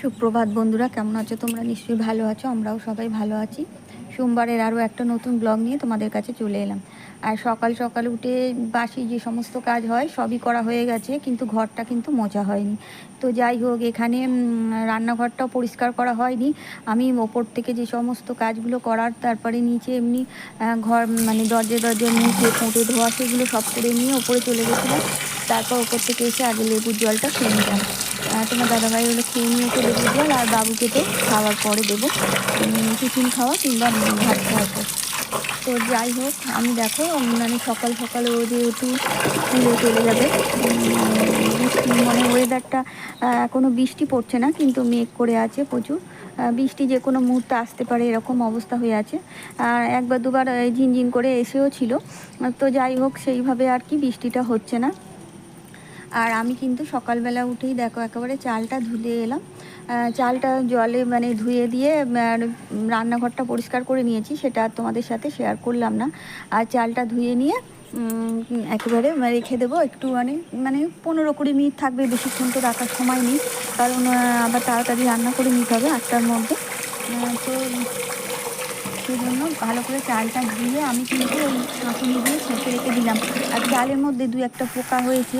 সুপ্রভাত বন্ধুরা, কেমন আছো তোমরা? নিশ্চয়ই ভালো আছো, আমরাও সবাই ভালো আছি। সোমবারের আরও একটা নতুন ব্লগ নিয়ে তোমাদের কাছে চলে এলাম। আর সকাল সকাল উঠে বাসি যে সমস্ত কাজ হয়, সবই করা হয়ে গেছে, কিন্তু ঘরটা কিন্তু মোছা হয়নি। তো যাই হোক, এখানে রান্নাঘরটাও পরিষ্কার করা হয়নি। আমি ওপর থেকে যে সমস্ত কাজগুলো করার, তারপরে নিচে এমনি ঘর মানে দরজা দরজা মুখে ফুটে ধোয়া, সেগুলো সব করে নিয়ে ওপরে চলে গেছিলাম। তারপর ওপর থেকে এসে আগে লেবুর জলটা খেয়ে নিলাম। তোমার দাদাভাই হলো খেয়ে নিয়ে নিয়েছে লেবুর জল, আর বাবুকে তো খাওয়ার পরে দেবো। টিফিন খাওয়া কিংবা ভাত খাওয়ার পর। তো যাই হোক, আমি দেখো মানে সকাল সকাল ও যেহেতু স্কুলে চলে যাবে। মানে ওয়েদারটা কোনো বৃষ্টি পড়ছে না, কিন্তু মেঘ করে আছে প্রচুর। বৃষ্টি যে কোনো মুহূর্তে আসতে পারে, এরকম অবস্থা হয়ে আছে। আর একবার দুবার ঝিনঝিন করে এসেও ছিল। তো যাই হোক, সেইভাবে আর কি বৃষ্টিটা হচ্ছে না। আর আমি কিন্তু সকালবেলা উঠেই দেখো একেবারে চালটা ধুলে এলাম। চালটা জলে মানে ধুয়ে দিয়ে রান্নাঘরটা পরিষ্কার করে নিয়েছি, সেটা তোমাদের সাথে শেয়ার করলাম না। আর চালটা ধুয়ে নিয়ে একেবারে রেখে দেবো। একটু মানে মানে পনেরো কুড়ি মিনিট থাকবে, বেশিক্ষণ তো রাখার সময় নেই। কারণ আবার তাড়াতাড়ি রান্না করে নিতে হবে আটটার মধ্যে। তো সেই জন্য ভালো করে চালটা ধুয়ে আমি কিন্তু ওই দিয়ে ছেঁকে রেখে দিলাম। আর চালের মধ্যে দু একটা পোকা হয়েছে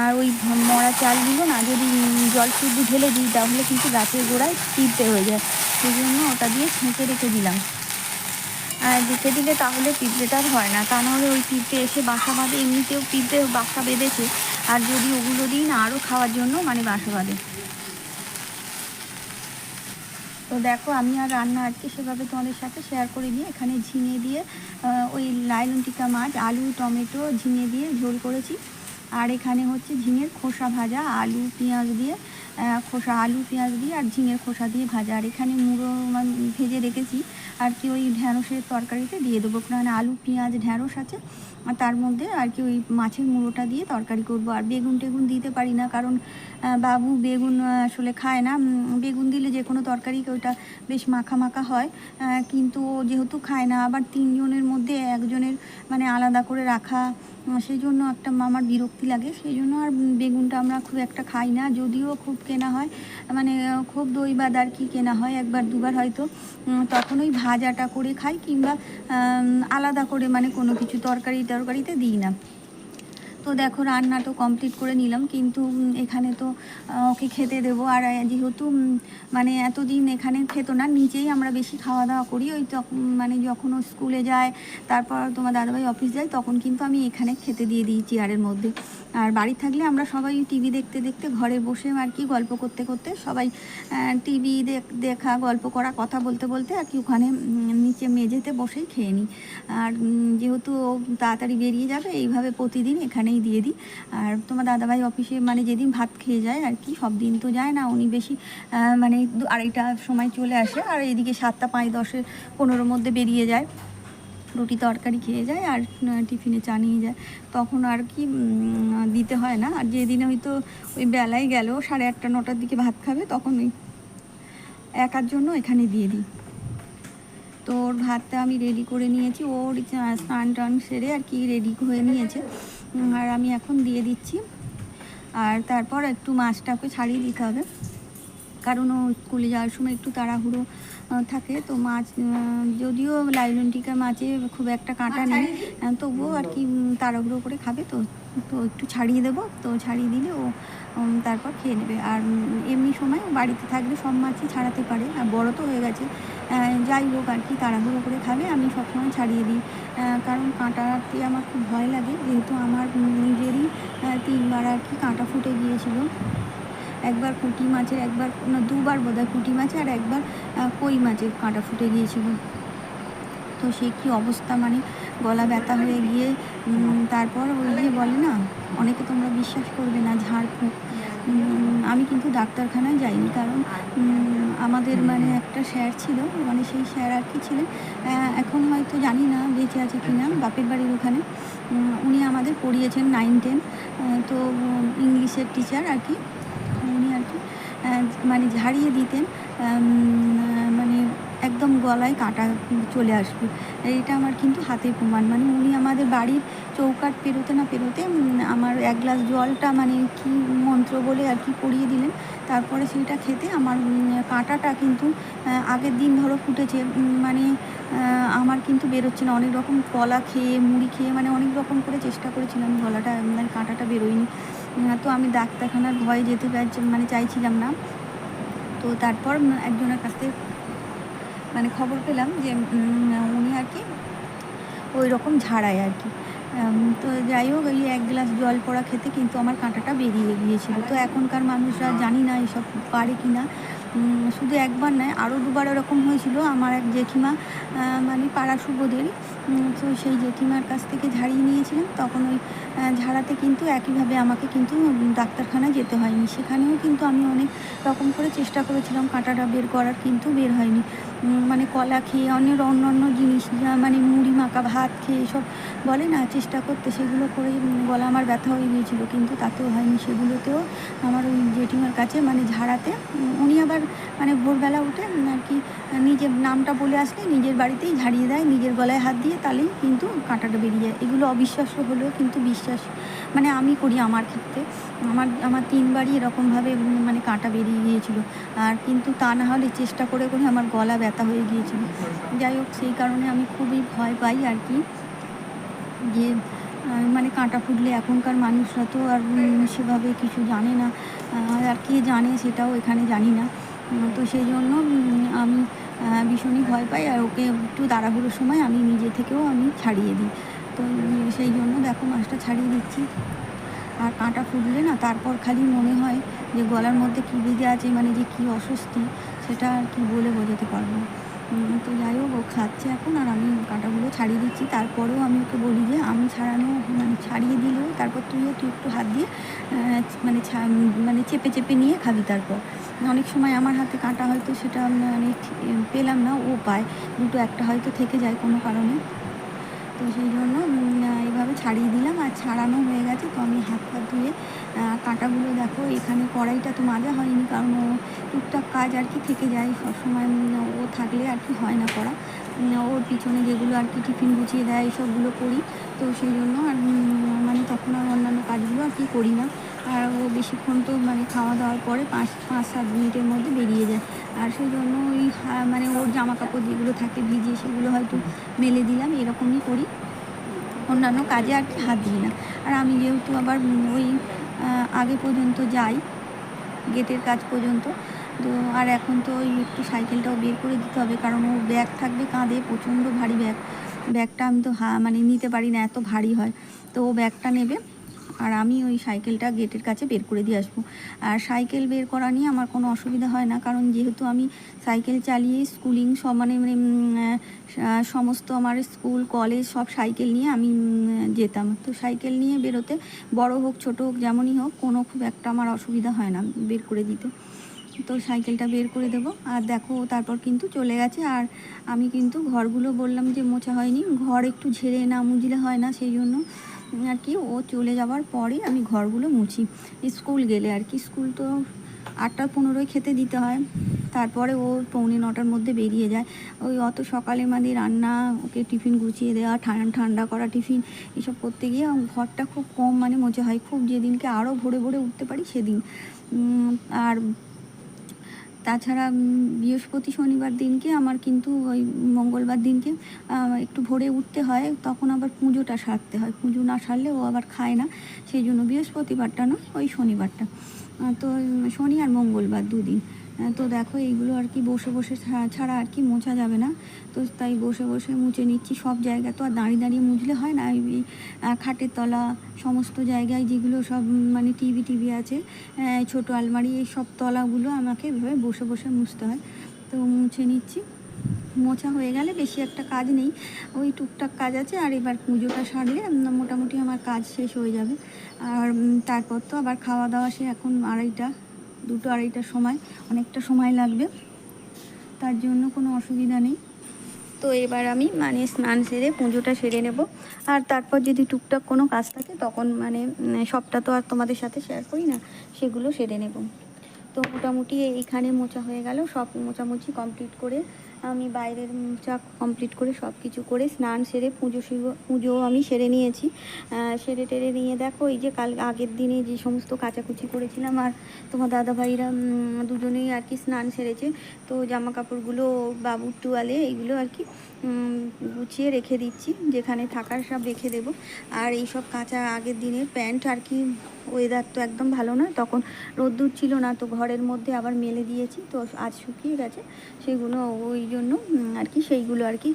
আর ওই মরা চালগুলো না যদি জল শুদ্ধ ঢেলে দিই, তাহলে কিন্তু গাছের গোড়ায় পিঁপড়ে হয়ে যায়। সেই জন্য ওটা দিয়ে ছেঁকে রেখে দিলাম। আর রেখে দিলে তাহলে পিঁপড়েটা হয় না। তা নাহলে ওই পিঁপড়ে এসে বাসা বাঁধে। এমনিতেও পিঁপড়ে বাসা বেঁধেছে। আর যদি ওগুলো দিই না, আরও খাওয়ার জন্য মানে বাসা বাঁধে। তো দেখো, আমি আর রান্না আজকে সেভাবে তোমাদের সাথে শেয়ার করে নিয়ে এখানে ঝিঙে দিয়ে ওই লাইলন টিকা মাছ, আলু, টমেটো, ঝিঙে দিয়ে ঝোল করেছি। আর এখানে হচ্ছে ঝিঙের খোসা ভাজা, আলু, পেঁয়াজ দিয়ে খোসা, আলু, পেঁয়াজ দিয়ে আর ঝিঙের খোসা দিয়ে ভাজা। আর এখানে মুড়ো ভেজে রেখেছি। আর কি ওই ঢ্যাঁড়সের তরকারিতে দিয়ে দেবো। কারণ আলু, পেঁয়াজ, ঢ্যাঁড়স আছে। আর তার মধ্যে আর কি ওই মাছের মুড়োটা দিয়ে তরকারি করব। আর বেগুন টেগুন দিতে পারি না কারণ বাবু বেগুন আসলে খায় না। বেগুন দিলে যে কোনো তরকারি ওইটা বেশ মাখা মাখা হয় কিন্তু যেহেতু খায় না, আবার তিনজনের মধ্যে একজনের মানে আলাদা করে রাখা সেই জন্য একটা আমার বিরক্তি লাগে। সেই জন্য আর বেগুনটা আমরা খুব একটা খাই না। যদিও খুব কেনা হয় মানে খুব দই বাদ আর কি কেনা হয়, একবার দুবার হয়তো তখন ওই ভাজাটা করে খাই কিংবা আলাদা করে মানে কোনো কিছু তরকারি টরকারিতে দিই না। তো দেখো রান্না তো কমপ্লিট করে নিলাম, কিন্তু এখানে তো ওকে খেতে দেবো। আর যেহেতু মানে এতদিন এখানে খেত না, নিজেই আমরা বেশি খাওয়া দাওয়া করি। ওই মানে যখন স্কুলে যায়, তারপর তোমার দাদাভাই অফিস যায়, তখন কিন্তু আমি এখানে খেতে দিয়ে দিই চেয়ারের মধ্যে। আর বাড়ি থাকলে আমরা সবাই টিভি দেখতে দেখতে ঘরে বসে আর কি গল্প করতে করতে সবাই টিভি দেখা গল্প করা, কথা বলতে বলতে আর কি ওখানে নিচে মেঝেতে বসেই খেয়ে নিই। আর যেহেতু তাড়াতাড়ি বেরিয়ে যাবে, এইভাবে প্রতিদিন এখানেই দিয়ে দিই। আর তোমার দাদাভাই অফিসে মানে যেদিন ভাত খেয়ে যায় আর কি, সব দিন তো যায় না, উনি বেশি মানে আড়াইটার সময় চলে আসে। আর এইদিকে সাতটা পাঁচ দশের পনেরোর মধ্যে বেরিয়ে যায়। রুটি তরকারি খেয়ে যায় আর টিফিনে চা নিয়ে যায়। তখন আর কি দিতে হয় না। আর যেদিন হয়তো ওই বেলায় গেল, সাড়ে আটটা, নটার দিকে ভাত খাবে, তখন ওই একার জন্য এখানে দিয়ে দিই। তো ওর ভাতটা আমি রেডি করে নিয়েছি। ওর স্নান টান সেরে আর কি রেডি হয়ে নিয়েছে। আর আমি এখন দিয়ে দিচ্ছি। আর তারপর একটু মাছটাকে ছাড়িয়ে দিতে হবে। কারণ ও স্কুলে যাওয়ার সময় একটু তাড়াহুড়ো থাকে। তো মাছ যদিও লাইলন টিকা মাছে খুব একটা কাঁটা নেই তবুও আর কি উম, তাড়াহুড়ো করে খাবে। তো তো একটু ছাড়িয়ে দেবো। তো ছাড়িয়ে দিলে ও তারপর খেয়ে নেবে। আর এমনি সময় বাড়িতে থাকলে সব মাছই ছাড়াতে পারে। আর বড় তো হয়ে গেছে। যাই হোক আর কি তাড়াহুড়ো করে খাবে। আমি সবসময় ছাড়িয়ে দিই। কারণ কাঁটাতে আমার খুব ভয় লাগে। যেহেতু আমার নিজেরই তিনবার আর কি কাঁটা ফুটে গিয়েছিল। একবার পুঁটি মাছের, একবার না, দুবার বোধহয় পুঁটি মাছে আর একবার কই মাছের কাঁটা ফুটে গিয়েছিল। তো সে কি অবস্থা? মানে গলা ব্যথা হয়ে গিয়ে তারপর ওই যে বলে, না, অনেকে তোমরা বিশ্বাস করবে না ঝাড়ফুঁক আমি কিন্তু ডাক্তারখানায় যাইনি কারণ আমাদের মানে একটা স্যার ছিল মানে সেই স্যার আর কি ছিলেন। এখন হয়তো জানি না বেঁচে আছে কি না, বাপের বাড়ির ওখানে। উনি আমাদের পড়িয়েছেন নাইন টেন তো ইংলিশের টিচার আর কি। মানে ঝাড়িয়ে দিতেন মানে একদম গলায় কাটা চলে আসবে। এটা আমার কিন্তু হাতের প্রমাণ। মানে উনি আমাদের বাড়ির চৌকাট পেরোতে না পেরোতে আমার এক গ্লাস জলটা মানে কি মন্ত্র বলে আর কি পরিয়ে দিলেন তারপরে সেইটা খেতে আমার কাঁটাটা কিন্তু আগের দিন ধরো ফুটেছে মানে আমার কিন্তু বেরোচ্ছে না। অনেক রকম কলা খেয়ে, মুড়ি খেয়ে মানে অনেক রকম করে চেষ্টা করেছিলাম, গলাটা মানে কাঁটাটা বেরোয়নি। তো আমি ডাক্তারখানার ভয়ে যেতে মানে চাইছিলাম না। তো তারপর একজনের কাছ থেকে মানে খবর পেলাম যে উনি আর কি, ওই রকম ঝাড়ায় আর কি। তো যাই হোক, এই এক গ্লাস জল পড়া খেতে কিন্তু আমার কাঁটাটা বেরিয়ে গিয়েছিল। তো এখনকার মানুষরা জানি না এসব পারে কি না। শুধু একবার নয়, আরও দুবার ওরকম হয়েছিল। আমার এক জেঠিমা মানে পাড়া শুভদের তো সেই জেঠিমার কাছ থেকে ঝাড়িয়ে নিয়েছিলাম তখন ওই ঝাড়াতে কিন্তু একইভাবে আমাকে কিন্তু ডাক্তারখানায় যেতে হয়নি। সেখানেও কিন্তু আমি অনেক রকম করে চেষ্টা করেছিলাম কাঁটাটা বের করার কিন্তু বের হয়নি। মানে কলা খেয়ে অনেক অন্য অন্য জিনিস মানে মুড়ি মাখা, ভাত খেয়ে এসব বলে না, চেষ্টা করতে সেগুলো করে গলা আমার ব্যথা হয়ে গিয়েছিল, কিন্তু তাতেও হয়নি। সেগুলোতেও আমার ওই জেঠিমার কাছে মানে ঝাড়াতে উনি আবার মানে ভোরবেলা উঠে আর কি, নিজের নামটা বলে আসলে নিজের বাড়িতেই ঝাড়িয়ে দেয়, নিজের গলায় হাত দিয়ে তাহলেই কিন্তু কাঁটাটা বেরিয়ে যায়। এগুলো অবিশ্বাস্য হলেও কিন্তু বিশ্বাস মানে আমি করি আমার ক্ষেত্রে। আমার আমার তিনবারই এরকমভাবে মানে কাঁটা বেরিয়ে গিয়েছিল। আর কিন্তু তা না হলে চেষ্টা করে করে আমার গলা ব্যথা হয়ে গিয়েছিল। যাই হোক, সেই কারণে আমি খুবই ভয় পাই আর কি। যে মানে কাঁটা ফুটলে এখনকার মানুষরা তো আর সেভাবে কিছু জানে না। আর কে জানে সেটাও এখানে জানি না। তো সেই জন্য আমি ভীষণই ভয় পাই। আর ওকে একটু তাড়াহুড়োর সময় আমি নিজে থেকেও আমি ছাড়িয়ে দিই। তো সেই জন্য দেখো মাছটা ছাড়িয়ে দিচ্ছি। আর কাঁটা ফুটলে না তারপর খালি মনে হয় যে গলার মধ্যে কী বেজে আছে মানে যে কী অস্বস্তি, সেটা আর কি বলে বোঝাতে পারব। তো যাই হোক, ও খাচ্ছে এখন আর আমি কাঁটাগুলো ছাড়িয়ে দিচ্ছি। তারপরেও আমি ওকে বলি যে আমি ছাড়ানো মানে ছাড়িয়ে দিলেও, তারপর তুইও, তুই একটু হাত দিয়ে মানে মানে চেপে চেপে নিয়ে খাবি তারপর। অনেক সময় আমার হাতে কাঁটা হয়তো সেটা মানে পেলাম না, ও পায়। দুটো একটা হয়তো থেকে যায় কোনো কারণে। তো সেই জন্য এইভাবে ছাড়িয়ে দিলাম। আর ছাড়ানো হয়ে গেছে তো আমি হাত পা ধুয়ে কাঁটাগুলো দেখো, এখানে কড়াইটা তো মাজা হয়নি, কারণ ও টুকটাক কাজ আর কি থেকে যায়। সবসময় ও থাকলে আর কি হয় না করা। ওর পিছনে যেগুলো আর কি টিফিন গুছিয়ে দেয় এইসবগুলো করি। তো সেই জন্য আর মানে তখন আর অন্যান্য কাজগুলো আর কি করি না। আর ও বেশিক্ষণ তো মানে খাওয়া দাওয়ার পরে পাঁচ পাঁচ, সাত মিনিটের মধ্যে বেরিয়ে যায়। আর সেই জন্য ওই হা- মানে ওর জামা কাপড় যেগুলো থাকে ভিজিয়ে সেগুলো হয়তো মেলে দিলাম, এরকমই করি। অন্যান্য কাজে আর কি হাত দিই না। আর আমি যেহেতু আবার ওই আগে পর্যন্ত যাই, গেটের কাজ পর্যন্ত, তো আর এখন তো ওই একটু সাইকেলটাও বের করে দিতে হবে, কারণ ও ব্যাগ থাকবে কাঁধে, প্রচণ্ড ভারী ব্যাগ। ব্যাগটা আমি তো হা মানে নিতে পারি না, এত ভারী হয়। তো ও ব্যাগটা নেবে। আর আমি ওই সাইকেলটা গেটের কাছে বের করে দিয়ে আসব। আর সাইকেল বের করা নিয়ে আমার কোনো অসুবিধা হয় না কারণ যেহেতু আমি সাইকেল চালিয়ে স্কুলিং সব মানে মানে, সমস্ত আমার স্কুল কলেজ সব সাইকেল নিয়ে আমি যেতাম। তো সাইকেল নিয়ে বেরোতে বড় হোক ছোট হোক যেমনই হোক কোনো খুব একটা আমার অসুবিধা হয় না বের করে দিতে। তো সাইকেলটা বের করে দেব। আর দেখো তারপর কিন্তু চলে গেছে। আর আমি কিন্তু ঘরগুলো বললাম যে মোছা হয়নি। ঘর একটু ঝেড়ে না মুজলে হয় না সেই জন্য আর কি, ও চলে যাওয়ার পরে আমি ঘরগুলো মুছি। স্কুল গেলে আর কি, স্কুল তো আটটা পনেরোয় খেতে দিতে হয়। তারপরে ও পৌনে নটার মধ্যে বেরিয়ে যায়। ওই অত সকালে মানে রান্না, ওকে টিফিন গুছিয়ে দেওয়া ঠান্ডা ঠান্ডা করা টিফিন, এসব করতে গিয়ে ঘরটা খুব কম মানে মোছা হয়। খুব যেদিনকে আরও ভোরে ভোরে উঠতে পারি সেদিন। আর তাছাড়া বৃহস্পতি শনিবার দিনকে আমার কিন্তু ওই মঙ্গলবার দিনকে একটু ভোরে উঠতে হয়, তখন আবার পুজোটা সারতে হয়। পুজো না সারলে ও আবার খায় না, সেই জন্য বৃহস্পতিবারটা না ওই শনিবারটা। তো শনি আর মঙ্গলবার দুদিন। তো দেখো এইগুলো আর কি বসে বসে ছাড়া আর কি মোছা যাবে না। তো তাই বসে বসে মুছে নিচ্ছি সব জায়গা। তো আর দাঁড়িয়ে দাঁড়িয়ে মুছলে হয় না? এই খাটের তলা, সমস্ত জায়গায় যেগুলো সব মানে টিভি টিভি আছে ছোট আলমারি, এই সব তলাগুলো আমাকে এভাবে বসে বসে মুছতে হয়। তো মুছে নিচ্ছি। মোছা হয়ে গেলে বেশি একটা কাজ নেই। ওই টুকটাক কাজ আছে, আর এবার পুজোটা সারলে মোটামুটি আমার কাজ শেষ হয়ে যাবে। আর তারপর তো আবার খাওয়া দাওয়া, সে এখন আড়াইটা। দুটো আড়াইটার সময়, অনেকটা সময় লাগবে। তার জন্য কোনো অসুবিধা নেই। তো এবার আমি মানে স্নান সেরে পুজোটা সেরে নেব। আর তারপর যদি টুকটাক কোনো কাজ থাকে, তখন মানে সবটা তো আর তোমাদের সাথে শেয়ার করি না, সেগুলো সেরে নেব। তো মোটামুটি এইখানে মোচা হয়ে গেল, সব মোচামুচি কমপ্লিট করে আমি বাইরের চা কমপ্লিট করে সব কিছু করে স্নান সেরে পুজো পুজো আমি সেরে নিয়েছি। সেরে টেরে নিয়ে দেখো, এই যে কাল আগের দিনে যে সমস্ত কাচাকুচি করেছিলাম আর তোমার দাদা ভাইরা দুজনেই আর কি স্নান সেরেছে। তো জামা কাপড়গুলো বাবুর টুয়ালে, এইগুলো আর কি গুছিয়ে রেখে দিচ্ছি, যেখানে থাকার সব রেখে দেবো। আর এই সব কাঁচা আগের দিনের প্যান্ট আর কি ওয়েদার তো একদম ভালো না তখন রোদ্দুর ছিল না, তো ঘরের মধ্যে আবার মেলে দিয়েছি, তো আজ শুকিয়ে গেছে। সেগুলো ওই জন্য আর কি সেইগুলো আর কি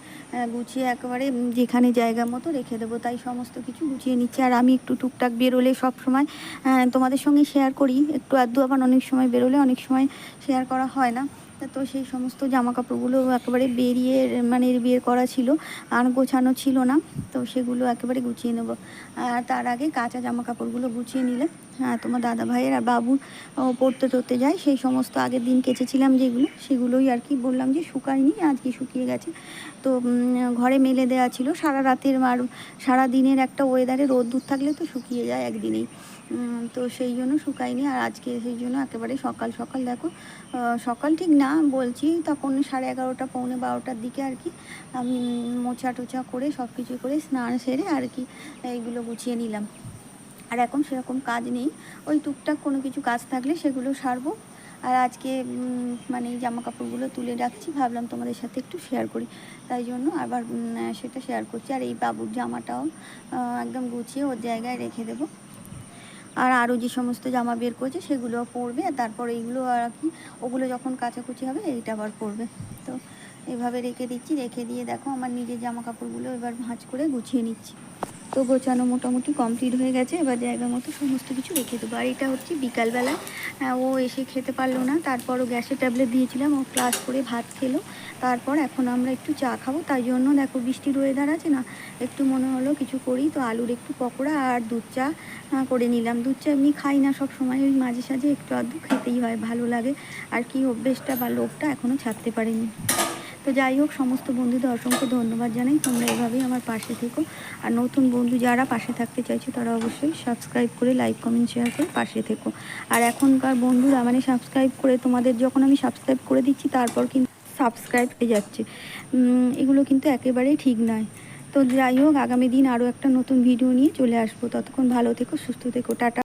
গুছিয়ে একেবারে যেখানে জায়গা মতো রেখে দেবো। তাই সমস্ত কিছু গুছিয়ে নিচ্ছি। আর আমি একটু টুকটাক বেরোলে সব সময় তোমাদের সঙ্গে শেয়ার করি। একটু আধটু আবার অনেক সময় বেরোলে অনেক সময় শেয়ার করা হয় না। তা সেই সমস্ত জামা কাপড়গুলো একেবারে বেরিয়ে মানে বের করা ছিল, আর গোছানো ছিল না, তো সেগুলো একেবারে গুছিয়ে নেব। আর তার আগে কাঁচা জামা কাপড়গুলো গুছিয়ে নিলে হ্যাঁ তোমার দাদা ভাইয়ের আর বাবু পড়তে টরতে যায়, সেই সমস্ত আগের দিন কেচেছিলাম যেগুলো, সেগুলোই আর কি বললাম যে শুকায়নি, আজকে শুকিয়ে গেছে। তো ঘরে মেলে দেওয়া ছিল, সারা রাতের আর সারা দিনের একটা ওয়েদারে রোদ থাকলে তো শুকিয়ে যায় একদিনেই। তো সেই জন্য শুকায়নি, আর আজকে সেই জন্য একেবারে সকাল সকাল দেখো সকাল ঠিক না বলছি তখন সাড়ে এগারোটা, পৌনে বারোটার দিকে আর কি আমি মোছা টোচা করে সব কিছু করে স্নান সেরে আর কি এইগুলো গুছিয়ে নিলাম। আর এখন সেরকম কাজ নেই, ওই টুকটাক কোনো কিছু কাজ থাকলে সেগুলো সারবো। আর আজকে মানে জামা কাপড়গুলো তুলে রাখছি, ভাবলাম তোমাদের সাথে একটু শেয়ার করি। তাই জন্য আবার সেটা শেয়ার করছি। আর এই বাবুর জামাটাও একদম গুছিয়ে ওর জায়গায় রেখে দেবো। আর আরও যে সমস্ত জামা বের করেছে সেগুলো পরবে, আর তারপর এইগুলো আর কি, ওগুলো যখন কাচাকুচি হবে এইটা আবার পরবে। তো এভাবে রেখে দিচ্ছি, রেখে দিয়ে দেখো আমার নিজের জামা কাপড়গুলো এবার ভাঁজ করে গুছিয়ে নিচ্ছি। তো গোছানো মোটামুটি কমপ্লিট হয়ে গেছে এবার জায়গা মতো সমস্ত কিছু রেখে দেবো। আর এটা হচ্ছে বিকালবেলায় আহ, ও এসে খেতে পারল না তারপরও গ্যাসের ট্যাবলেট দিয়েছিলাম ও ক্লাস করে ভাত খেলো। তারপর এখন আমরা একটু চা খাব তাই জন্য দেখো বৃষ্টির ওয়েদার আছে না একটু মনে হলো কিছু করি। তো আলুর একটু পকোড়া আর দুধ চা করে নিলাম। দুধ চা এমনি খাই না সব সময় ওই মাঝে সাঝে একটু আধটু খেতেই হয় ভালো লাগে। আর কি অভ্যেসটা বা লোভটা এখনও ছাড়তে পারিনি। তো যাই হোক, সমস্ত বন্ধুদের অসংখ্য ধন্যবাদ জানাই। তোমরা এভাবেই আমার পাশে থেকো। আর নতুন বন্ধু যারা পাশে থাকতে চাইছো, তারা অবশ্যই সাবস্ক্রাইব করে লাইক কমেন্ট শেয়ার করে পাশে থেকো। আর এখনকার বন্ধুরা মানে সাবস্ক্রাইব করে, তোমাদের যখন আমি সাবস্ক্রাইব করে দিচ্ছি, তারপর কিন্তু সাবস্ক্রাইব হয়ে যাচ্ছে। এগুলো কিন্তু একেবারেই ঠিক নয়। তো যাই হোক, আগামী দিন আরও একটা নতুন ভিডিও নিয়ে চলে আসব। ততক্ষণ ভালো থেকো, সুস্থ থেকো, টাটা।